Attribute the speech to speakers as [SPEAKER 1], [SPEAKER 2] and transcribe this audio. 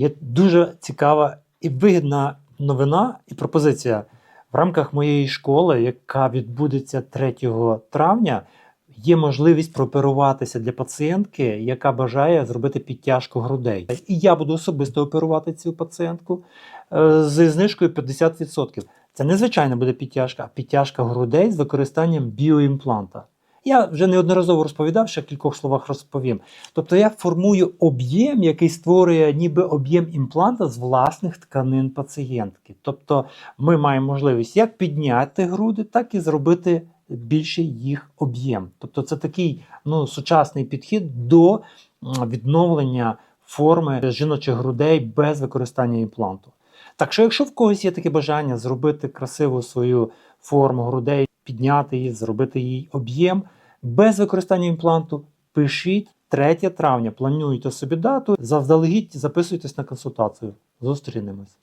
[SPEAKER 1] Є дуже цікава і вигідна новина і пропозиція в рамках моєї школи, яка відбудеться 3 травня. Є можливість прооперуватися для пацієнтки, яка бажає зробити підтяжку грудей. І я буду особисто оперувати цю пацієнтку е, зі знижкою 50%. Це не звичайна буде підтяжка, а підтяжка грудей з використанням біоімпланта. Я вже неодноразово розповідав, ще в кількох словах розповім. Тобто я формую об'єм, який створює ніби об'єм імпланта з власних тканин пацієнтки. Тобто ми маємо можливість як підняти груди, так і зробити більший їх об'єм. Тобто це такий ну, сучасний підхід до відновлення форми жіночих грудей без використання імпланту. Так що, якщо в когось є таке бажання зробити красиву свою форму грудей, підняти її, зробити їй об'єм без використання імпланту, пишіть 3 травня, плануйте собі дату, заздалегідь записуйтесь на консультацію. Зустрінемось.